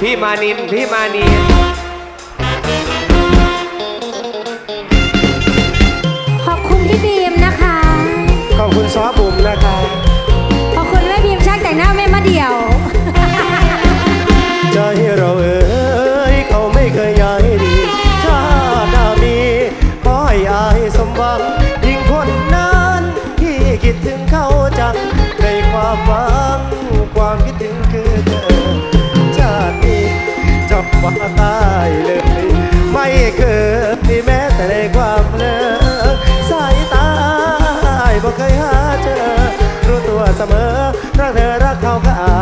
พี่มานิน พี่มานีขอบคุณพี่บีมนะคะ ขอบคุณซอบุ๋มนะคะขอบคุณแม่บีมช่างแต่งหน้าแม่มาเดี่ยว ใจเราเอ๋ยเขาไม่เคยย้ายดีชาติหน้ามีขอให้อายสมหวังยิ่งคนนั้นที่คิดถึงเขาจังในความหวังความ ว่าตายเลย ไม่เคยมีแม้แต่ในความเพลอสายตาอายบ่เคยหาเจอ รู้ตัวเสมอรักเธอรักเขาก็อ้า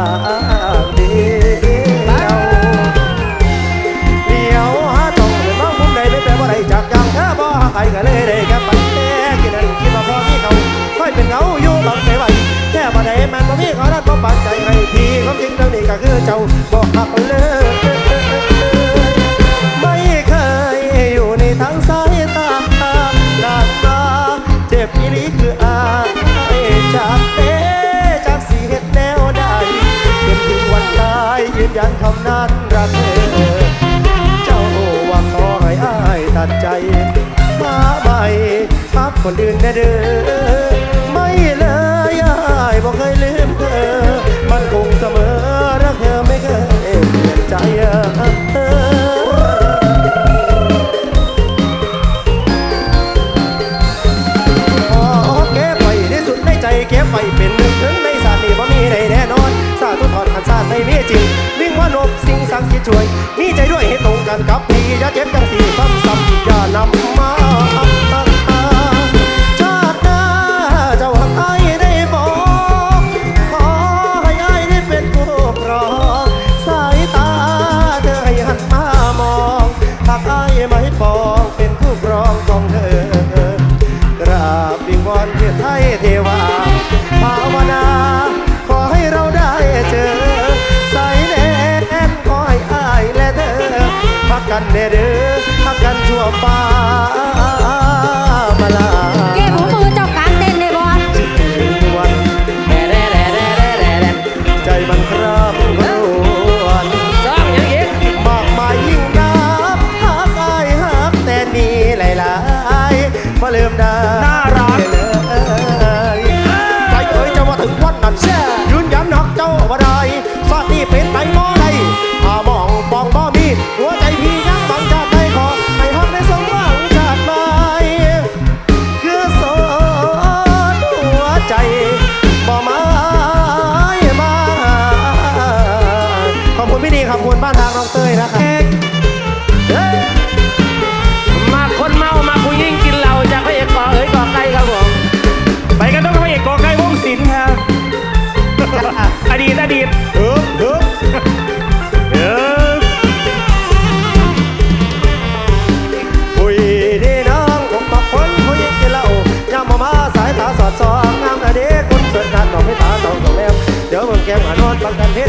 งเดียวเดียวหาต้องเดินมองมุมใดไม่แปลว่าใดจากอย่างเธอบ่หาใครก็เลยได้แค่ปันแค่กินนั่นคิดว่าพอมีเขาค่อยเป็นเงาอยู่บางใจไหวแค่บ่ได้แมันบ่มีเขารักก็ปันใจให้ทีความจริงเรื่องนี้ก็คือเจ้าบอก คนอื่นได้เด้อไม่เลยอายบอกเคยลืมเธอ มันคงเสมอรักเธอไม่เคยเปลี่ยนใจเออขอเก็บไว้สุดในใจเก็บไว้เป็นหนึ่งถึงในสานีบ่มีใดแน่นอน สาธุถอนขันสาไม่มีจริงวิ่งว่านบสิ่งสังสิช่วย มีใจด้วยให้ตรงกันกับพี่อย่าเจ็บจังสี กั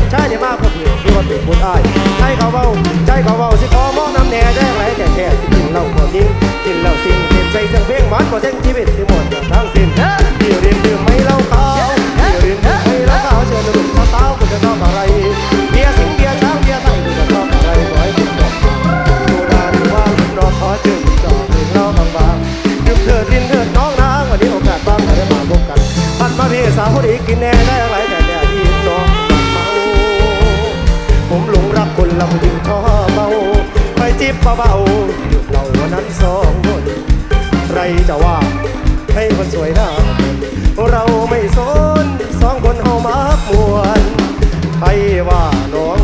นเพชรใช่ได้มากกว่าผิวที่ว่าเป็นบุญอ้ายใช่เขาเบาใช่เขาเบาสิขอมองน้ำแน่ได้ไรแก่แค่สิกินเหล้าหมดยิงกินเหล้าสิ่งเต็มใจเสียงเพลงมันกว่าเส้นชีวิตสิหมดทั้งสิ้นเดี๋ยวเรียนดื่มไม่เหล้าขาวเดี๋ยวเรียนดื่มไม่เหล้าขาวเชิญหนุ่มสาวๆคุณจะชอบอะไร รักคนเรายิ่งชอบเมาไปจิบเบาๆหยุดเราวันนั้นสองคนใครจะว่าให้คนสวยหน้าเราไม่สนสองคนเฮามามวนใครว่าน้อง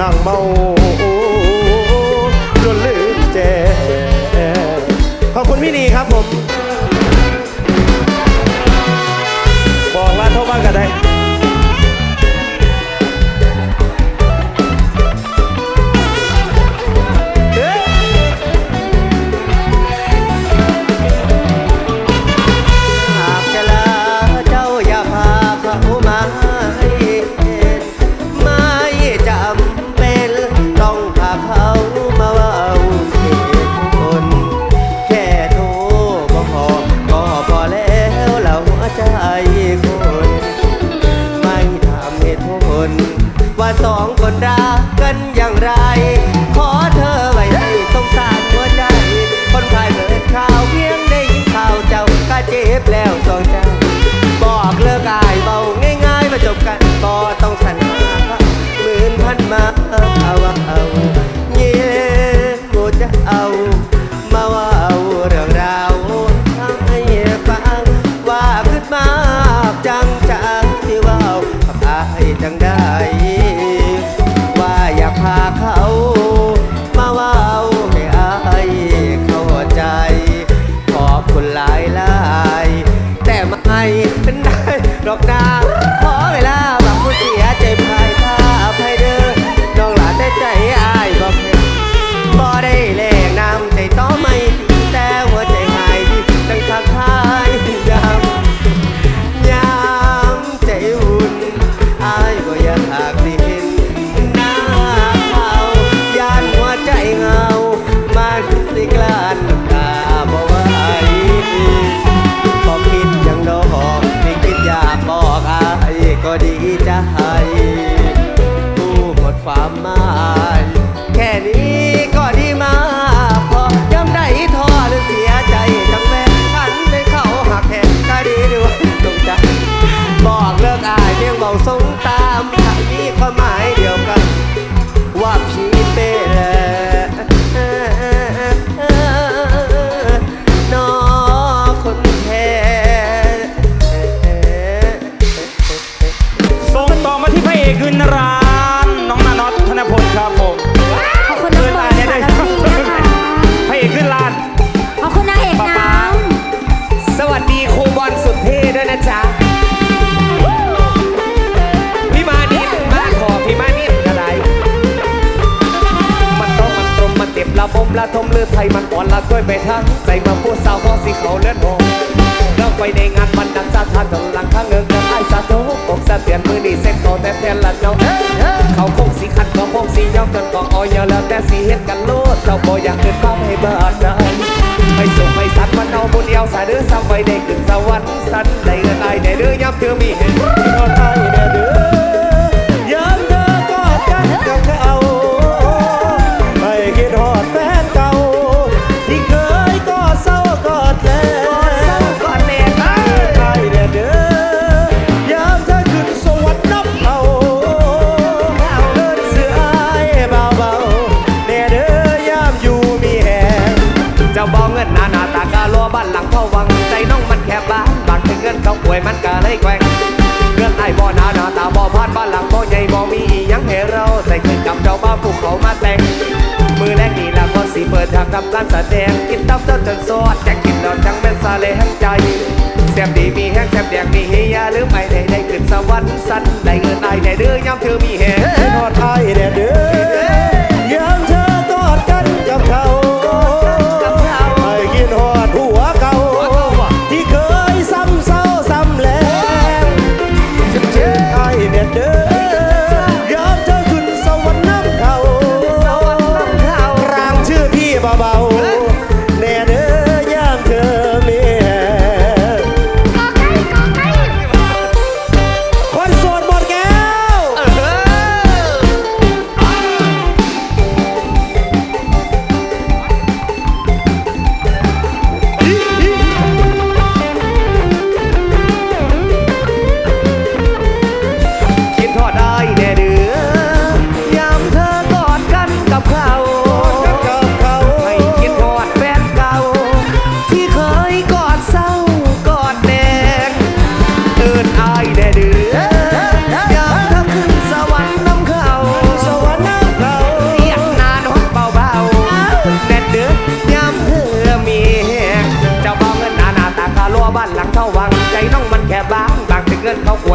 นางเมาจนลืมแจขอบคุณพี่นีครับผม เกิดความให้บาดใจไม่สุขไม่สันมันเอาบุญเดียวสาเรือซ้ำไว้เด็กถึงสวรรค์สันได้เงินไอได้เดือยับเธอมีเห็น ยมันก็เลยแกว่งเรื่องไอ้บ่อนาหน้าตาบ่อพาดบ้านหลังบ่อใหญ่บ่มีอีหยังให้เราใส่ขึ้นกับเจ้าบ้าผู้เขามาแต่ง มือแรกนี่ละก็สิเปิดทางทำการแสดงกินตับเจ้าจนซอดแจกกินนอนจังแม่นซาเลยแห้งใจแซบดีมีแห้งแซบแดงมีเฮียหรือไม่ได้ได้ขึ้นสวรรค์สั้นได้เงินได้ได้เด้อยามเธอมีแหงนอดไอ้แด่เด้อยามเธอตอดกันกับเขา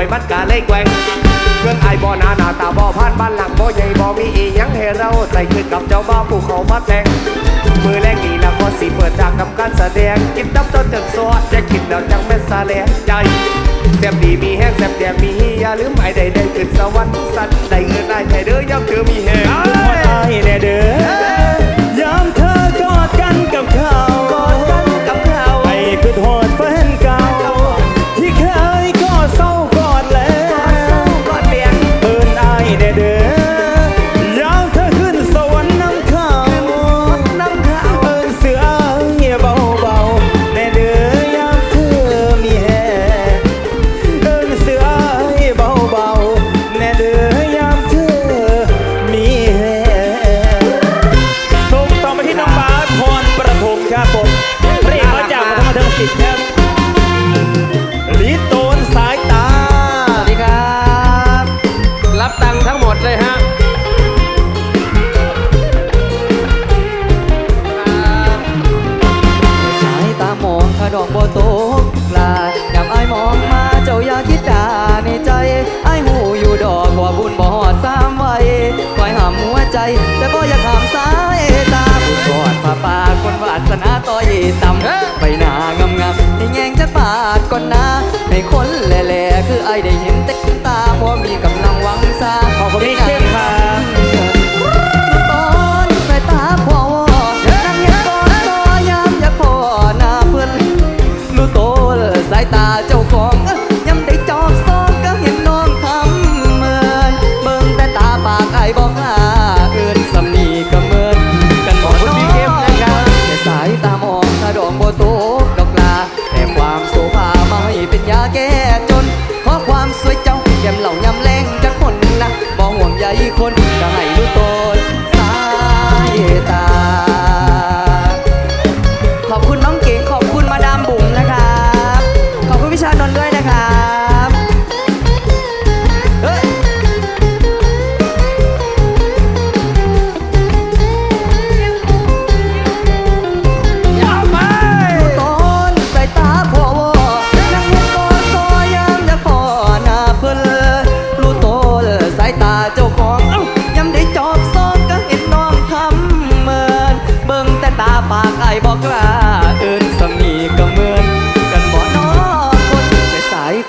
วยมันกะเลยแกวงเพื่อนไอบ่หนาหน้าตาบ่ผ่านบ้านหลังบ่ใหญ่บ่มีอียังให้เราใจคืนกับเจ้าบ่ผู้เขามาแต่งมือแรงนี้ละก็สีเปิดจากกับการแสดงกินน้ำจนจนซอดจะกินแล้วจังแม่นซาแลใจแซ่บดีมีแห้งแซ่บแดงมีอย่าลืมไม่ได้ได้ขึ้นสวรรค์สันได้เงินได้ไทยเด้อย่ำเธอมีแห้งตายแน่เด้อย่มเธอกอดกันกับเขากอดกันกับเขาไอ้คือทอ Yeah.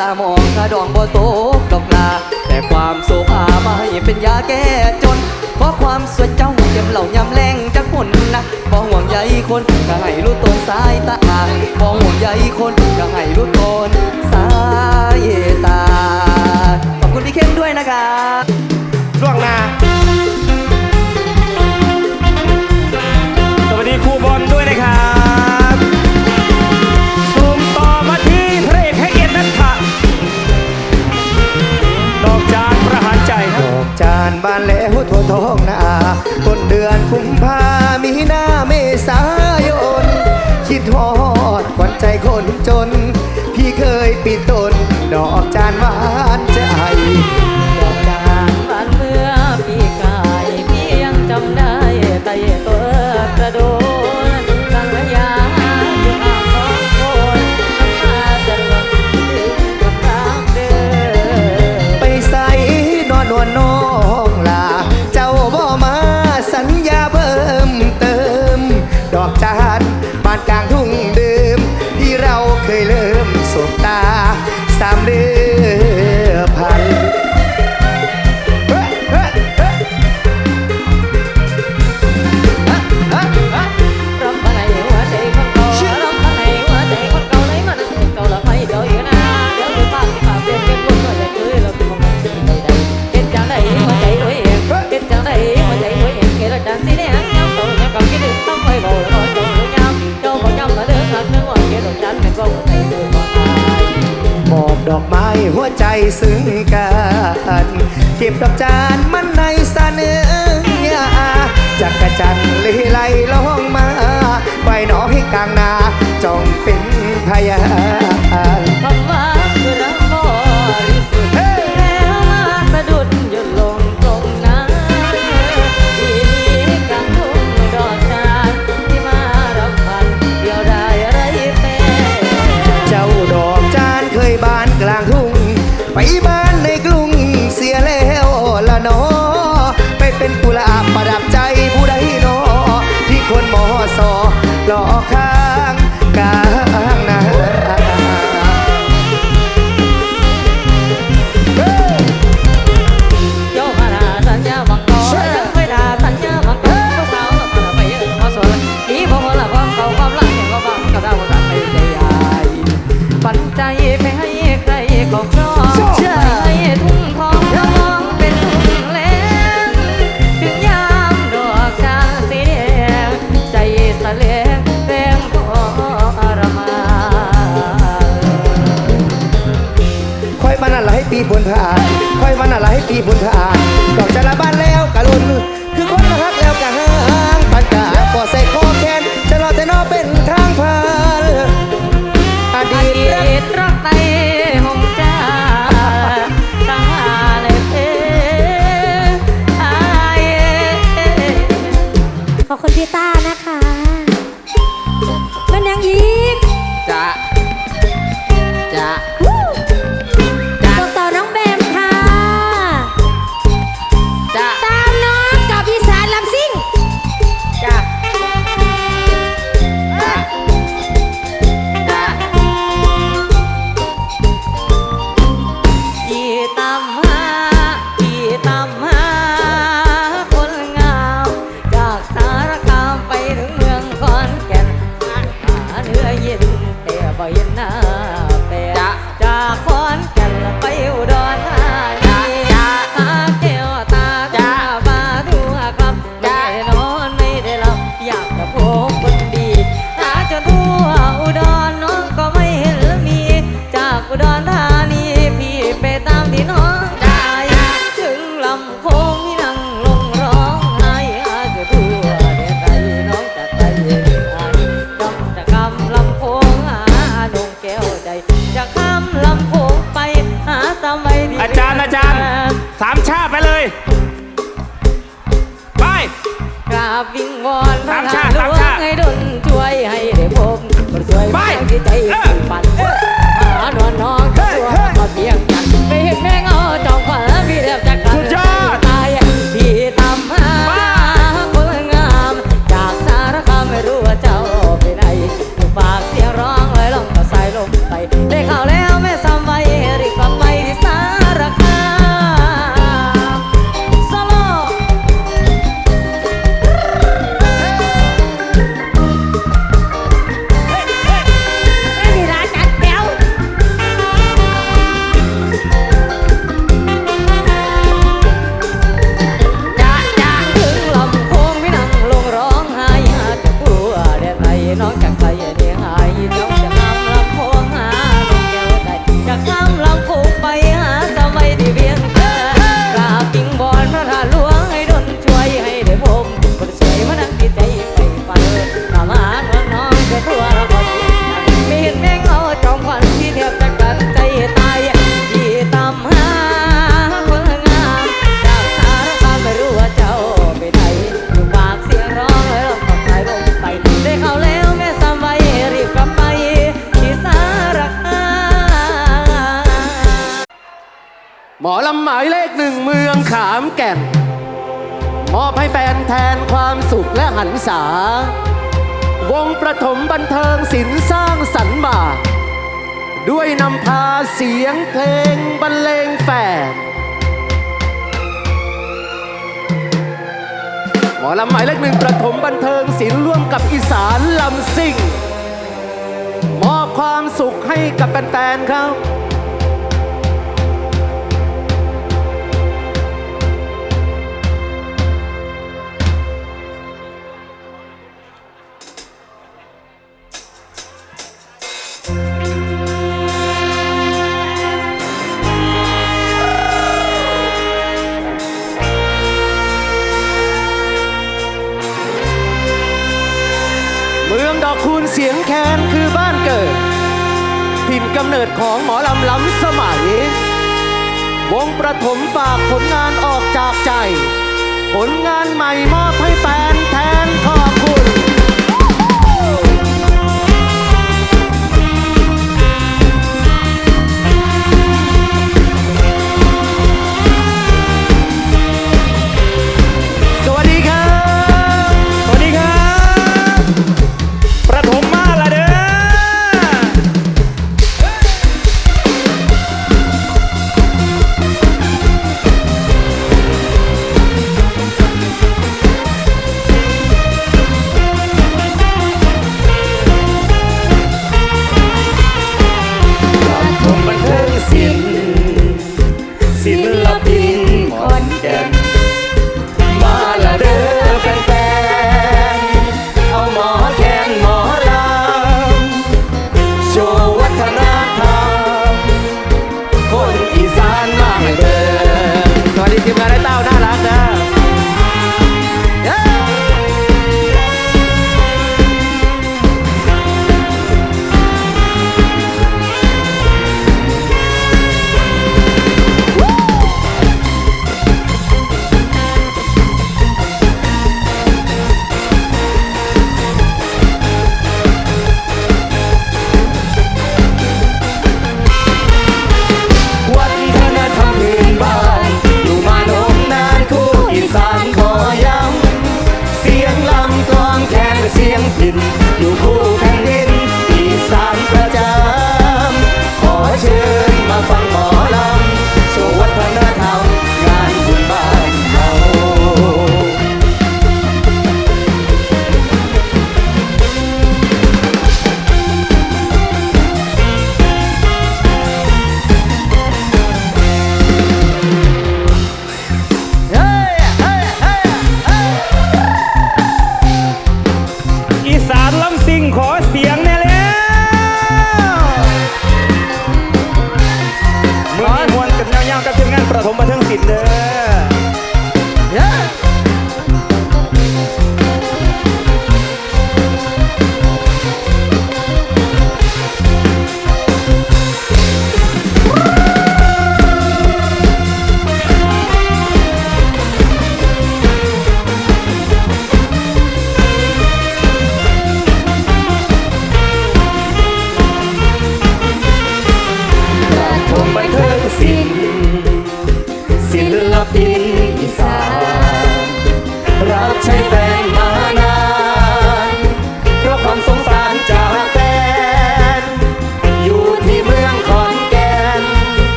ตามองกระดองบ่โตกดอกลา แต่ความโศภามาให้เป็นยาแก้จน เพราะความสวยเจ้าเต็มเหล่ายำแรงจักคนนะบ่ห่วงใยคนก็ให้รู้ตนสายตาบ่ห่วงใยคนก็ให้รู้ตนสายตา ขอบคุณพี่เข้มด้วยนะครับล่วงหน้าสวัสดีครูบอลด้วยนะครับานบ้านแล้วทั่วท้องนาต้นเดือนคุ้มพามีหน้าเมษายน คิดทอดขวัญใจคนจน พี่เคยปิดตนดอกจานหวานใจ จันลีไลล่องมาไว้หนอให้กลางนาจองเป็น dog. day. ษา วงประถมบันเทิงศิลสร้างสรรค์มา ด้วยนำพาเสียงเพลงบรรเลงแฝดหมอลำหมายเลขหนึ่งประถมบันเทิงศิลร่วมกับอีสานลำซิ่ง มอบความสุขให้กับแฟนๆครับ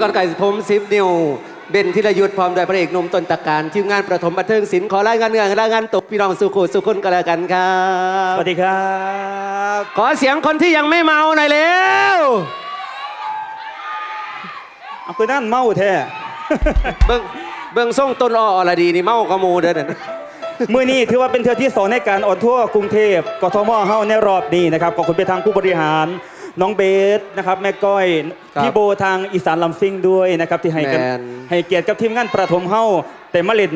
ก็เล่นก่อนไก่ผมซิปนิวเบนธีรยุทธ์พร้อมด้วยพระเอกหนุ่มต้นตะการทีมงานประถมบันเทิงศิลป์ขอรายงานเงื่อนรายงานตกพี่น้องสุขุสุขุนกันแล้วกันครัสบวัสดีครับ ขอเสียงคนที่ยังไม่เมาหน่อยเร็วเอาคือนั่นเมาแท้เบิ้งเบิ้งส่งต้นอ้ออรดีนี่เมากระมูเด้อนั่นมื่อนี้ถือว่าเป็นเทือที่สองในการออนทัวร์กรุงเทพกทมเฮาในรอบนี้นะครับขอบคุณไปทางผู้บริหารน้องเบสนะครับแม่ก้อยครับ พี่โบทางอีสานลำซิ่งด้วยนะครับที่ให้กันแมน ให้เกียรติกับทีมงานประถมเฮาแต่มาเล่น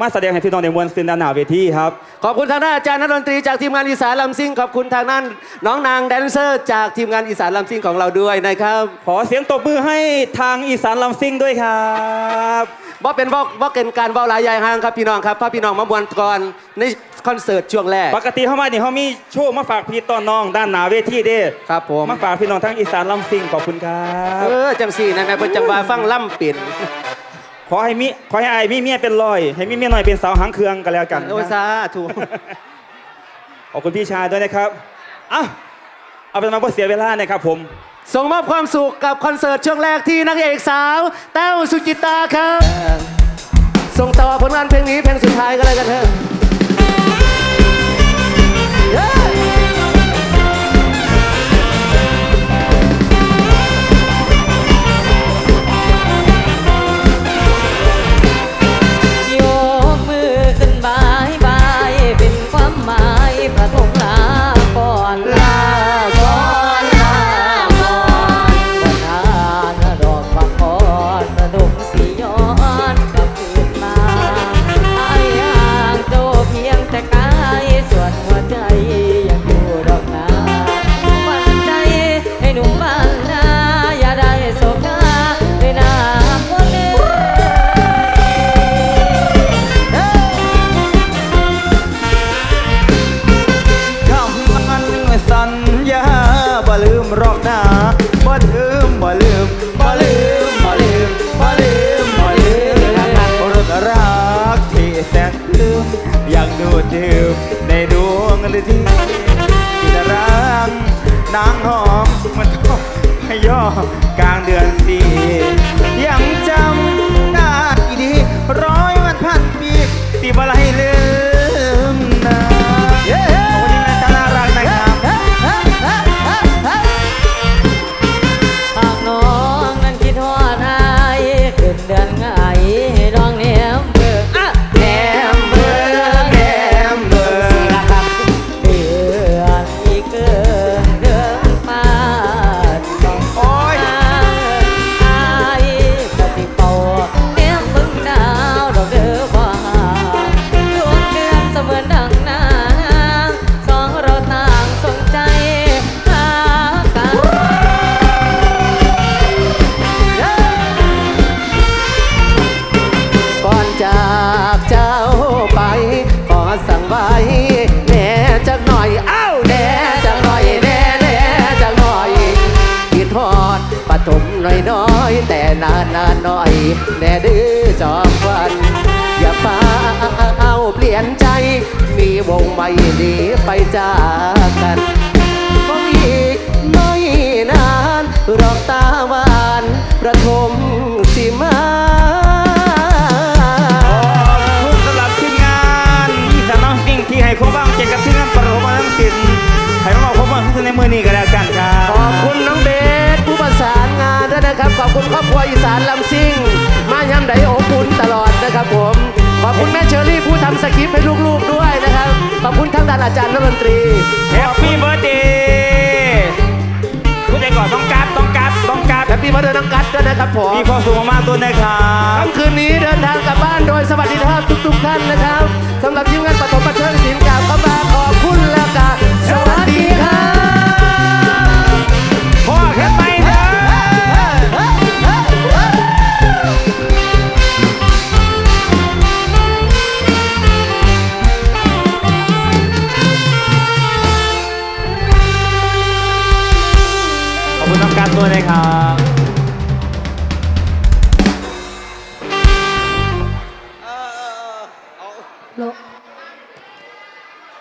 มาแสดงให้พี่น้องในมวลซินดานหนาเวทีครับ ขอบคุณทางด้านอาจารย์นักดนตรีจากทีมงานอีสานลำซิ่งขอบคุณทางด้านน้องนางแดนเซอร์จากทีมงานอีสานลำซิ่งของเราด้วยนะครับขอเสียงตบมือให้ทางอีสานลำซิ่งด้วยครับว่าเป็นว่าว่าเป็นการเว้าหลายยายห่างครับพี่น้องครับพาพี่น้องมาบวนก่อนใน คอนเสิร์ตช่วงแรก ปกติเขามาเนี่ยเขามีโชว์มาฝากพี่ตอนน้องด้านหนาเวทีเด้ครับผม มาฝากพี่น้องทั้งอีสานลำซิงขอบคุณครับเออจังสี่นะแม่เพิ่นจังว่าฟังล่ำปิ่นขอให้มิขอให้ไอ้ายมีเมียเป็นลอยให้มีเมียหน่อยเป็นสาวหางเครืองกันแล้วกันโอ้ยนะ สาธุ ขอบคุณพี่ชายด้วยนะครับเอ่เอาเป็นมาเพื่อเสียเวลานะครับผม ส่งมอบความสุขกับคอนเสิร์ตช่วงแรกที่นักเอกสาวแต้วสุจิตาครับ ส่งต่อผลงานเพลงนี้เพลงสุดท้ายก็แล้วกันเถอะ Yeah. แน่ดื้อจอมวัน อย่าฟาเอาเปลี่ยนใจ มีวงไม่ดีไปจากกันก็อีกไม่นานรอกตาวานประทมสิมาทุกสำหรับทีมงานที่สามารถสิ่งที่ให้คบ้างเก่ยวกับที่นั่นประโลมทั้งสิ้นให้มาคบ้างทุกในมือนี้ก็แล้วกันครับ ขอบคุณน้องเบสผู้ประสานงานด้วยนะครับ ขอบคุณครอบครัวอีสานลำซี แฮปปี้เบิร์ดเคุณใจก่อนต้องการต้องการดต้องการแฮปปี้มาเดินน้องกัดด้วยนะครับผมมีความสุขมากๆด้วยนะครับค่ำคืนนี้เดินทางกลับบ้านโดยสวัสดีภาพทุก ๆ ท่านนะครับสำหรับทีมงานปฐมบันเทิ